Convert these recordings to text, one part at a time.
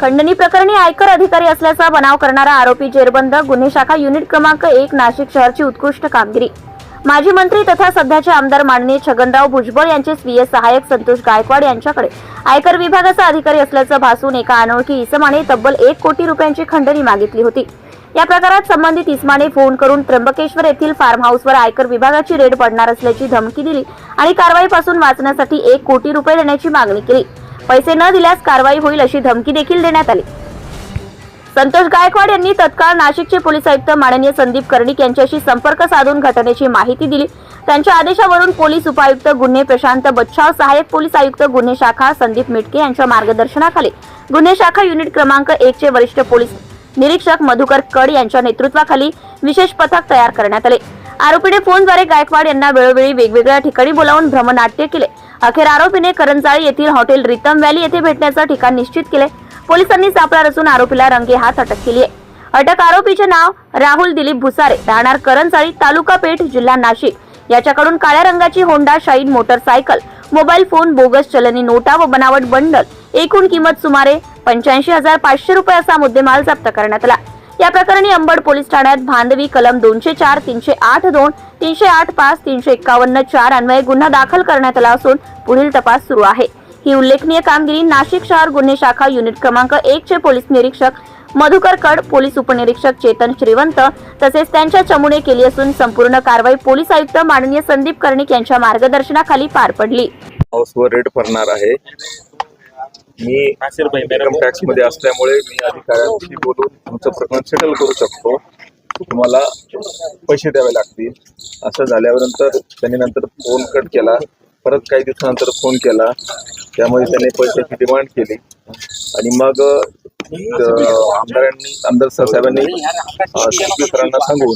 खंडणी प्रकरणी आयकर अधिकारी असल्याचा बनाव करणारा आरोपी जेरबंद गुन्हे शाखा युनिट क्रमांक एक नाशिक शहरची उत्कृष्ट कामगिरी. माजी मंत्री तथा सध्याचे आमदार माननीय छगनराव भुजबळ यांचे स्वीय सहाय्यक संतोष गायकवाड यांच्याकडे. आयकर विभागाचा अधिकारी असल्याचं भासून एका अनोळखी इसमाने तब्बल एक कोटी रुपयांची खंडणी मागितली होती. या प्रकारात संबंधित इस्माने फोन करून त्र्यंबकेश्वर येथील फार्म हाऊसवर आयकर विभागाची रेड पडणार असल्याची धमकी दिली आणि कारवाईपासून वाचण्यासाठी एक कोटी रुपये देण्याची मागणी केली. पैसे न दिल्यास कारवाई होईल अशी धमकी देखील देण्यात आली. संतोष गायकवाड यांनी तत्काळ नाशिकचे पोलीस आयुक्त माननीय संदीप कर्णिक यांच्याशी संपर्क साधून घटनेची माहिती दिली. त्यांच्या आदेशावरून पोलीस उपायुक्त गुन्हे प्रशांत बच्छाव सहाय्यक पोलीस आयुक्त गुन्हे शाखा संदीप मिटके यांच्या मार्गदर्शनाखाली. गुन्हे शाखा युनिट क्रमांक एक चे वरिष्ठ पोलीस निरीक्षक मधुकर कड यांच्या नेतृत्वाखाली विशेष पथक तयार करण्यात आले. आरोपीने फोनद्वारे गायकवाड यांना वेळोवेळी वेगवेगळ्या ठिकाणी बोलावून भ्रमनाट्य केले. अखेर आरोपीने करंजाळी येथील हॉटेल रितम व्हॅली येथे भेटण्याचं ठिकाण निश्चित केले. पोलिसांनी सापळा रचून आरोपीला रंगे हात अटक केली आहे. अटक आरोपीचे नाव राहुल दिलीप भुसारे. राहणार करंजाळी तालुका पेठ जिल्हा नाशिक. याच्याकडून काळ्या रंगाची Honda Shine motorcycle mobile phone bogus चलनी नोटा व बनावट बंडल. एकूण किंमत सुमारे पंच्याऐंशी हजार पाचशे रुपये असा मुद्देमाल जप्त करण्यात आला. या प्रकरणी अंबड पोलीस ठाण्यात भांदवी कलम दोनशे चार तीनशे आठ दोन तीनशे आठ पाच तीनशे एक्कावन्न चार अन्वये गुन्हा दाखल करण्यात आला असून पुढील तपास सुरू आहे. ही उल्लेखनीय कामगिरी नाशिक शहर गुन्हे शाखा युनिट क्रमांक एक चे पोलीस निरीक्षक मधुकर कड पोलीस उपनिरीक्षक चेतन श्रीवंत तसेच त्यांच्या चमूने केली असून संपूर्ण कारवाई पोलीस आयुक्त माननीय संदीप कर्णिक यांच्या मार्गदर्शनाखाली पार पडली. हाऊसवर रेड पडणार आहे. मी इन्कम टॅक्समध्ये असल्यामुळे मी अधिकाऱ्यांशी बोलून तुमचं प्रकरण सेटल करू शकतो. तुम्हाला पैसे द्यावे लागतील. असं झाल्यानंतर त्यांनी नंतर फोन कट केला. परत काही दिवसानंतर फोन केला. त्यामध्ये त्यांनी पैशाची डिमांड केली. आणि मग आमदारांनी आमदार साहेबांनी सरांना सांगून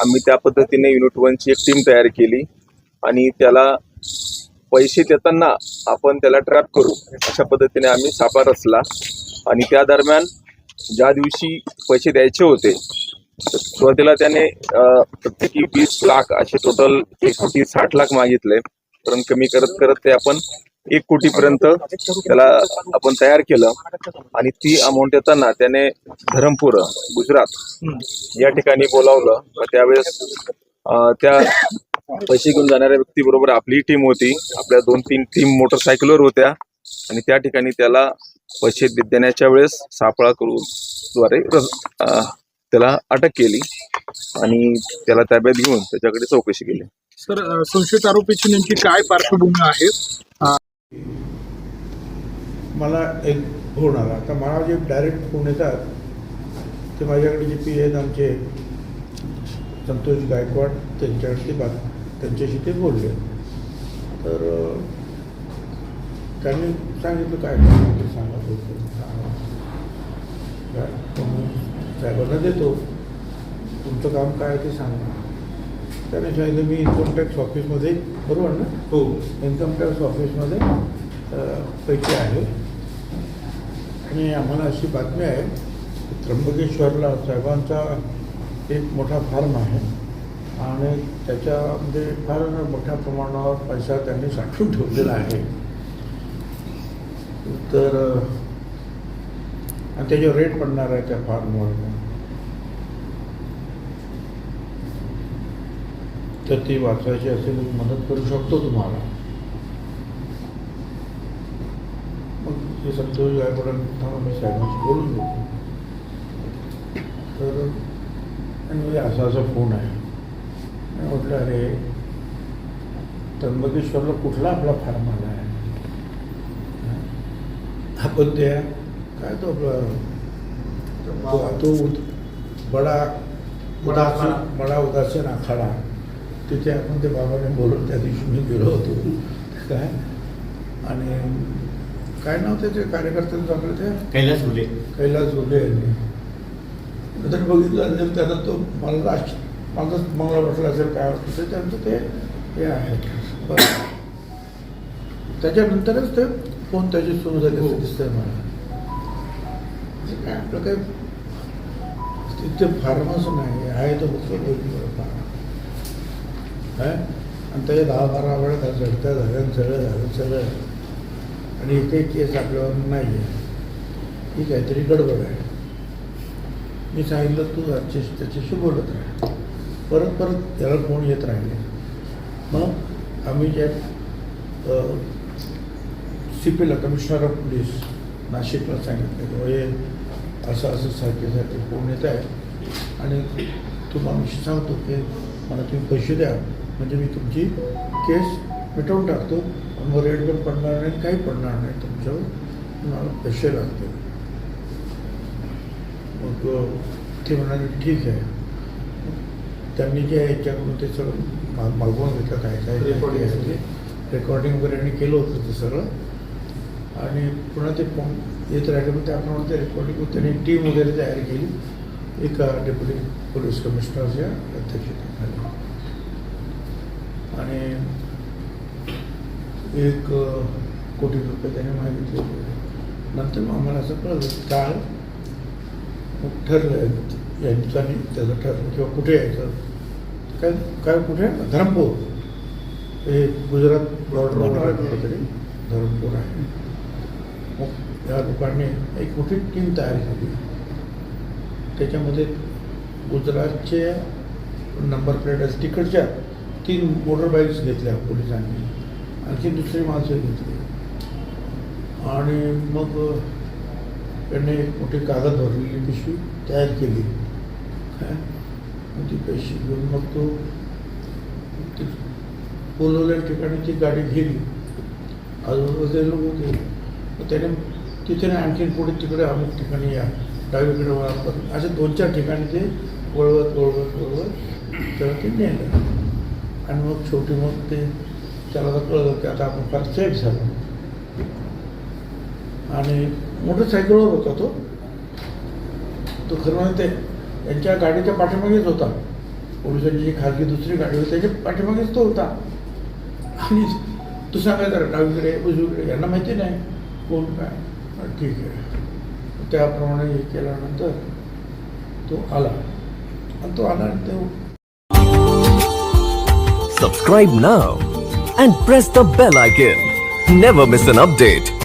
आम्ही त्या पद्धतीने युनिट वनची एक टीम तयार केली. आणि त्याला पैसे देताना आपण त्याला ट्रॅप करू. अशा पद्धतीने आम्ही सापा रचला. आणि त्या दरम्यान ज्या दिवशी पैसे द्यायचे होते तर सुरुवातीला त्याने प्रत्येकी वीस लाख असे टोटल एक कोटी साठ लाख मागितले. परंतु कमी करत करत ते आपण एक कोटीपर्यंत त्याला आपण तयार केलं. आणि ती अमाऊंट देताना त्याने धरमपूर गुजरात या ठिकाणी बोलावलं. त्यावेळेस त्या पैसे घेऊन जाणाऱ्या व्यक्तीबरोबर आपली टीम होती. आपल्या दोन तीन टीम मोटरसायकलवर होत्या. आणि त्या ठिकाणी त्याला पैसे देण्याच्या वेळेस सापळा करून द्वारे त्याला अटक केली. आणि त्याला ताब्यात घेऊन त्याच्याकडे चौकशी केली. सर संशयित आरोपीची नेमकी काय पार्श्वभूमी आहे? मला एक फोन आला. आता मला जे डायरेक्ट फोन येतात ते माझ्याकडे जे पी आहेत आमचे संतोष गायकवाड त्यांच्याकडे बात त्यांच्याशी ते बोलले. तर त्यांनी सांगितलं काय ते सांगा बोलतो काय? मग साहेबांना देतो. तुमचं काम काय आहे ते सांगा. त्याने सांगितलं मी इन्कम टॅक्स ऑफिसमध्ये बरोबर ना? हो. इन्कम टॅक्स ऑफिसमध्ये पैसे आहेत आणि आम्हाला अशी बातमी आहे त्र्यंबकेश्वरला साहेबांचा एक मोठा फार्म आहे. आणि त्याच्यामध्ये फार मोठ्या प्रमाणावर पैसा त्यांनी साठवून ठेवलेला आहे. तर आणि त्याच्यावर रेट पडणार आहे त्या फार्मवर तर ती वाचवायची असेल मी मदत करू शकतो तुम्हाला. मग हे संतोष गायकवाडांना मी साहेबांशी बोलून घेतो. तर आणि म्हणजे असा असा फोन आहे. म्हटलं अरे त्र्यंबकेश्वरला कुठला आपला फार्म आला आहे? आपण त्या काय तो आपला तो- बडा बडा उदासी आखाडा. बडा उदासीन आखाडा. तिथे आपण ते बाबाने बोलून त्या दिवशी मी गेलो होतो. काय? आणि काय नाव त्याचे कार्यकर्त्यांचं आपलं ते? कैलास फुले कैलास उले यांनी. नंतर बघितलं आणि त्याला तो मला राष्ट्र माझं मला वाटलं असेल काय ते त्यांचं ते हे आहे. बरं. त्याच्यानंतरच ते फोन त्याची सुरू झाली असं दिसतंय मला. असं काय आपलं काय तिथे फार्मच नाही आहे तो फक्त फार्म आहे आणि त्याच्या दहा बारा वेळा झडत्या झाल्या आणि सगळं झालं सगळं. आणि एकही केस आपल्यावर नाही आहे ही काहीतरी गडबड आहे. मी सांगितलं तू त्याच्याशी त्याच्याशी बोलत राहा. परत परत त्याला फोन येत राहिले. मग आम्ही ज्या सी पीला कमिशनर ऑफ पोलीस नाशिकला सांगितलं हे असं असं सारखेसाठी फोन येत आहे आणि तुम्हाला मी सांगतो की मला तुम्ही पैसे द्या. म्हणजे मी तुमची केस मिटवून टाकतो. मग रेड पण पडणार नाही काही पडणार नाही तुमच्यावर. तुम्हाला पैसे लागतील. मग ते म्हणाले ठीक आहे. त्यांनी जे याच्याकडून ते सगळं मागवून घेतलं काय काय. रेकॉर्डिंग वगैरे यांनी केलं होतं ते सगळं. आणि पुन्हा ते येत राहिले मग त्याप्रमाणे ते रेकॉर्डिंग त्यांनी टीम वगैरे तयार केली. एका डेप्युटी पोलीस कमिशनरच्या अध्यक्षतेखाली. आणि एक कोटी रुपये त्याने मागितले. नंतर मग आम्हाला असं कळलं काल ठरलं या ठिकाणी त्याचं ठरलं किंवा कुठे यायचं. काय काय कुठे? धरमपूर. हे गुजरात बॉर्डरवर आहे धरमपूर आहे. मग या लोकांनी एक मोठी टीम तयार केली. त्याच्यामध्ये गुजरातचे नंबर प्लेट असं तिकडच्या तीन मोटर बाईक्स घेतल्या पोलिसांनी. आणखी दुसरी माणसं घेतली. आणि मग त्यांनी एक मोठी कागद भरलेली पिशवी तयार केली. काय मग पैसे घेऊन मग तो बोलवल्या ठिकाणी ती गाडी गेली आजूबाजूचे लोक होते मग त्याने तिथे नाही आणखीन पुढे तिकडे अमुक ठिकाणी या डावीकडे वळा करून असे दोन चार ठिकाणी ते वळवत वळवत वळवत त्याला ते नेलं. आणि मग शेवटी मग ते त्याला कळलं की आता आपण फार सेफ झालो. आणि मोटरसायकलवर होता तो. तो खरं म्हणजे ते त्यांच्या गाडीच्या पाठीमागेच होता. पोलिसांची जी खाजगी दुसरी गाडी होती त्याच्या पाठीमागेच तो होता. आणि तू सांगायचा डावीकडे उजवीकडे यांना माहिती नाही कोण काय. ठीक आहे. त्याप्रमाणे हे केल्यानंतर तो आला. आणि तो आला आणि तो Subscribe now and press the bell icon. Never miss an update.